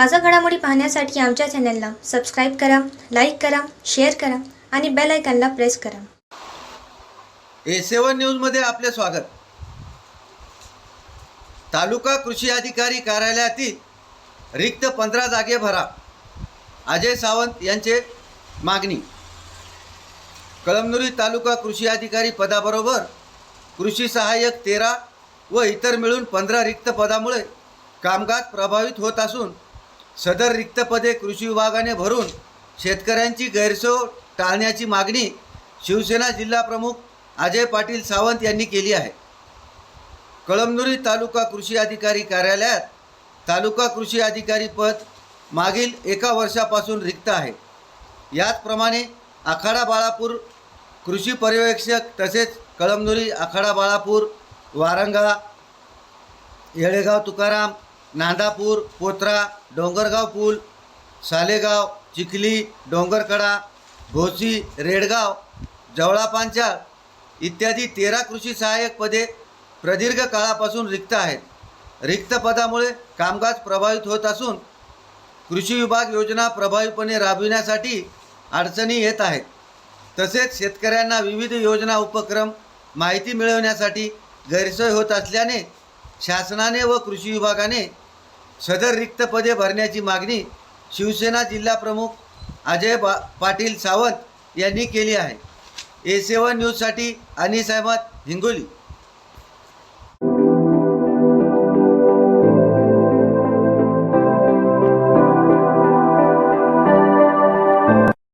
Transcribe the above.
ताजा घडामोडी पाहण्यासाठी आमच्या चॅनलला सबस्क्राईब करा लाईक करा शेअर करा आणि बेल आयकॉनला प्रेस करा. ए सेवन न्यूजमध्ये आपले स्वागत. तालुका कृषी अधिकारी कार्यालयातील रिक्त पंधरा जागे भरा. अजय सावंत यांचे मागणी. कळमनुरी तालुका कृषी अधिकारी पदाबरोबर कृषी सहाय्यक तेरा व इतर मिळून पंधरा रिक्त पदामुळे कामकाज प्रभावित होत असून सदर रिक्त पदे कृषी विभागाने भरून शेतकऱ्यांची गैरसोय टाळण्याची मागणी शिवसेना जिल्हाप्रमुख अजय पाटील सावंत यांनी केली आहे. कळमनुरी तालुका कृषी अधिकारी कार्यालयात तालुका कृषी अधिकारी पद मागील एका वर्षापासून रिक्त आहे. याचप्रमाणे आखाडा बाळापूर कृषी पर्यवेक्षक तसेच कळमनुरी आखाडा बाळापूर वारंगा येळेगाव तुकाराम नांदापूर पोत्रा डोंगरगाव पूल सालेगाव चिखली डोंगरकडा भोसी रेडगाव जवळापांचाळ इत्यादी तेरा कृषी सहाय्यक पदे प्रदीर्घ काळापासून रिक्त आहेत. रिक्त पदामुळे कामकाज प्रभावित होत असून कृषी विभाग योजना प्रभावीपणे राबविण्यासाठी अडचणी येत आहेत. तसेच शेतकऱ्यांना विविध योजना उपक्रम माहिती मिळवण्यासाठी गैरसोय होत असल्याने शासनाने व कृषी विभागाने सदर रिक्त पदे भरण्याची मागणी शिवसेना जिल्हाप्रमुख अजय बा पाटील सावंत यांनी केली आहे. ए सेवन न्यूजसाठी अनिस अहमद हिंगोली.